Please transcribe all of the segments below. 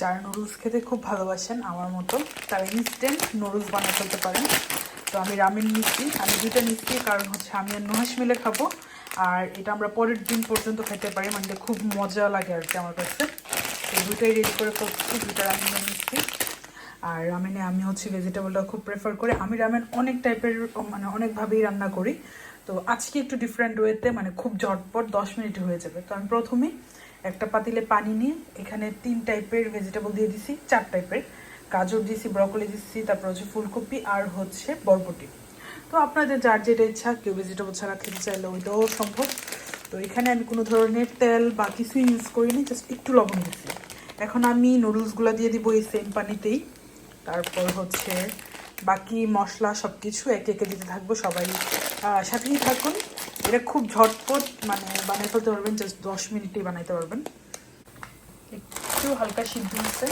যারা নুডলস খেতে খুব ভালোবাসেন আমার মতো, তারা ইনস্ট্যান্ট নুডলস বানিয়ে ফেলতে পারেন। তো আমি রামেন নিচ্ছি। আমি দুইটা নিচ্ছি, কারণ হচ্ছে আমি আর নুহাস মিলে খাব। আর এটা আমরা পরের দিন পর্যন্ত খেতে পারি মানে খুব মজা লাগে আর কি আমার কাছে। তো দুইটাই রেডি করে ফেলছি, দুইটা রামেন নিচ্ছি। আর রামেনে আমি হচ্ছে ভেজিটেবলটা খুব প্রেফার করি। আমি রামেন অনেক টাইপের মানে অনেকভাবেই রান্না করি। তো আজকে একটু ডিফারেন্ট ওয়েতে মানে খুব ঝটপট, দশ মিনিট হয়ে যাবে। তো আমি প্রথমে একটা পাতিলে পানি নিয়ে এখানে তিন টাইপের ভেজিটেবল দিয়ে দিছি, চার টাইপের গাজর দিয়েছি ব্রকলি দিচ্ছি তারপর হচ্ছে ফুলকপি আর হচ্ছে বরবটি। তো আপনাদের যার যেটা ইচ্ছা, কেউ ভেজিটেবল ছাড়া খেতে চাইলে ওইটাও সম্ভব। তো এখানে আমি কোনো ধরনের তেল বা কিছু ইউজ করিনি জাস্ট একটু লবণ দিচ্ছি এখন আমি নুডলসগুলো দিয়ে দিব এই সেম পানিতেই। তারপর হচ্ছে বাকি মশলা সব কিছু একে একে দিতে থাকব, সবাই সাথেই থাকুন। এটা খুব ঝটপট মানে বানিয়ে ফেলতে পারবেন জাস্ট দশ মিনিটেই বানাইতে পারবেন। একটু হালকা সিদ্ধ হচ্ছে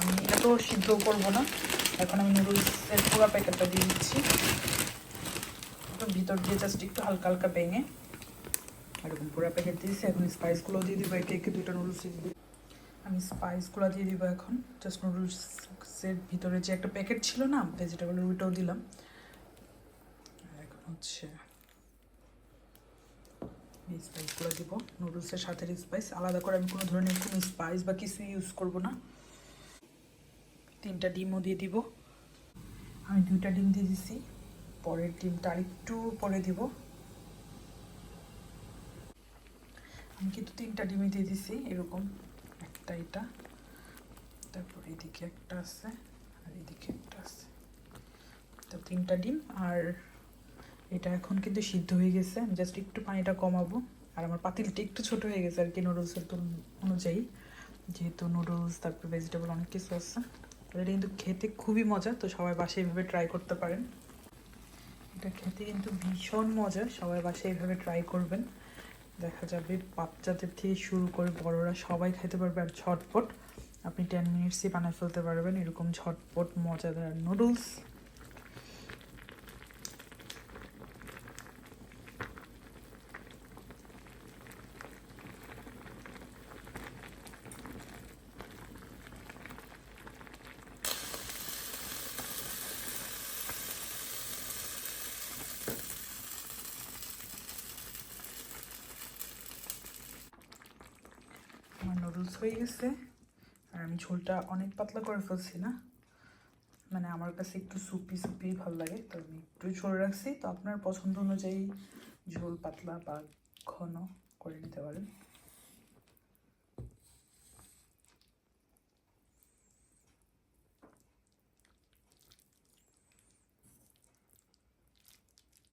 আমি এত সিদ্ধ করব না। এখন আমি নুডলসের পুরো প্যাকেটটা দিয়ে দিচ্ছি। তো ভিতর দিয়ে জাস্ট একটু হালকা হালকা ভেঙে এরকম পুরো প্যাকেট দিয়েছি এখন স্পাইসগুলো দিয়ে দিব। একে একে দুইটা নুডলস দিয়ে আমি স্পাইসগুলো দিয়ে দিব এখন। জাস্ট নুডলসের ভিতরে যে একটা প্যাকেট ছিল না ভেজিটেবলের ওইটাও দিলাম। এখন হচ্ছে স্পাইসগুলো দিব নুডলসের সাথে স্পাইস আলাদা করে আমি কোনো ধরনের কোনো স্পাইস বা কিছু ইউজ করব না। তিনটা ডিমও দিয়ে দিব। আমি দুইটা ডিম দিয়ে দিছি, পরের ডিমটা আরেকটু পরে দিব। আমি কিন্তু তিনটা ডিমই দিয়ে দিছি, এরকম একটা এটা, তারপর এদিকে একটা আছে, আর এদিকে একটা আছে। তো তিনটা ডিম আর এটা এখন কিন্তু সিদ্ধ হয়ে গেছে। আমি জাস্ট একটু পানিটা কমাবো। আর আমার পাতিলটা একটু ছোট হয়ে গেছে আর কি নুডলসের অনুযায়ী। যেহেতু নুডলস, তারপর ভেজিটেবল অনেক কিছু আছে। এটা কিন্তু খেতে খুবই মজা, তো সবাই বাসায় এইভাবে ট্রাই করতে পারেন। এটা খেতে কিন্তু ভীষণ মজা, সবাই বাসায় এইভাবে ট্রাই করবেন। দেখা যাবে বাচ্চাদের থেকে শুরু করে বড়রা সবাই খেতে পারবে আর ঝটপট। আপনি টেন মিনিটসই বানিয়ে ফেলতে পারবেন। এরকম ঝটপট, মজাদার নুডলস। আমার নুডলস হয়ে গেছে। আর আমি ঝোলটা অনেক পাতলা করে ফেলছি না। মানে আমার কাছে একটু সুপি সুপি ভালো লাগে, তো আমি একটু ঝোল রাখছি। তো আপনার পছন্দ অনুযায়ী ঝোল পাতলা বা ঘন করে নিতে পারেন।